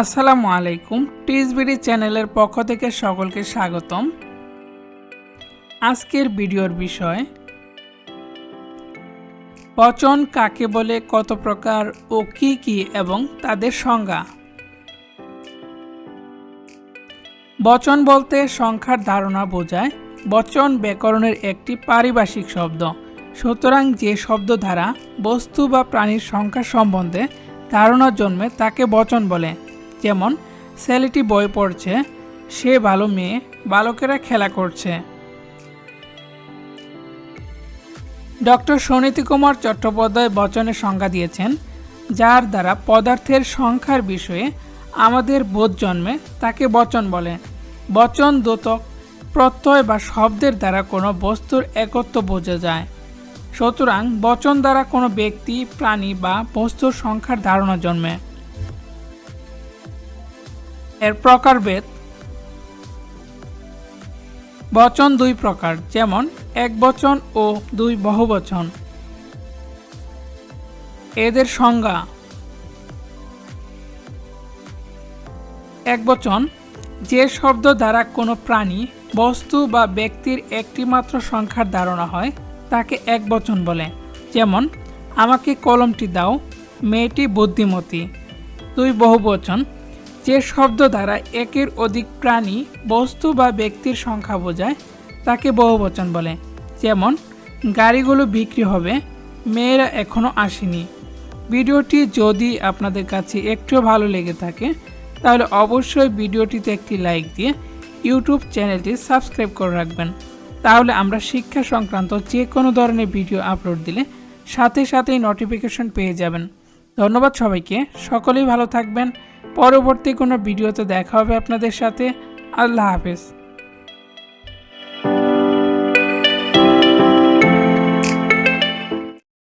আসসালামু আলাইকুম, টিএসবিডি চ্যানেলের পক্ষ থেকে সকলকে স্বাগতম। আজকের ভিডিওর বিষয়, পচন কাকে বলে, কত প্রকার ও কি কি এবং তাদের সংজ্ঞা। বচন বলতে সংখ্যার ধারণা বোঝায়, বচন ব্যাকরণের একটি পারিভাষিক শব্দ। সুতরাং যে শব্দ দ্বারা বস্তু বা প্রাণীর সংখ্যা সম্বন্ধে ধারণা জন্মে তাকে বচন বলে। যেমন, ছেলেটি বই পড়ছে, সে ভালো মেয়ে, বালকেরা খেলা করছে। ডক্টর সনীতি কুমার চট্টোপাধ্যায় বচনে সংজ্ঞা দিয়েছেন, যার দ্বারা পদার্থের সংখ্যার বিষয়ে আমাদের বোধ জন্মে, তাকে বচন বলে। বচন দোতক প্রত্যয় বা শব্দের দ্বারা কোনো বস্তুর একত্ব বোঝা যায়। সুতরাং বচন দ্বারা কোনো ব্যক্তি, প্রাণী বা বস্তুর সংখ্যার ধারণা জন্মে। এর প্রকারভেদ বচন দুই প্রকার, যেমন এক বচন ও দুই বহুবচন। এদের সংজ্ঞা, এক বচন, যে শব্দ দ্বারা কোনো প্রাণী, বস্তু বা ব্যক্তির একটিমাত্র সংখ্যার ধারণা হয়, তাকে এক বচন বলে। যেমন, আমাকে কলমটি দাও, মেয়েটি বুদ্ধিমতী। দুই বহুবচন যে শব্দ দ্বারা একের অধিক প্রাণী, বস্তু বা ব্যক্তির সংখ্যা বোঝায়, তাকে বহুবচন বলে। যেমন, গাড়িগুলো বিক্রি হবে, মেয়েরা এখনও আসেনি। ভিডিওটি যদি আপনাদের কাছে একটু ভালো লেগে থাকে, তাহলে অবশ্যই ভিডিওটিতে একটি লাইক দিয়ে ইউটিউব চ্যানেলটি সাবস্ক্রাইব করে রাখবেন। তাহলে আমরা শিক্ষা সংক্রান্ত যে কোনো ধরনের ভিডিও আপলোড দিলে সাথে সাথেই নোটিফিকেশন পেয়ে যাবেন। ধন্যবাদ সবাইকে। সকলেই ভালো থাকবেন। পরবর্তী কোনো ভিডিওতে দেখা হবে আপনাদের সাথে। আল্লাহ হাফেজ।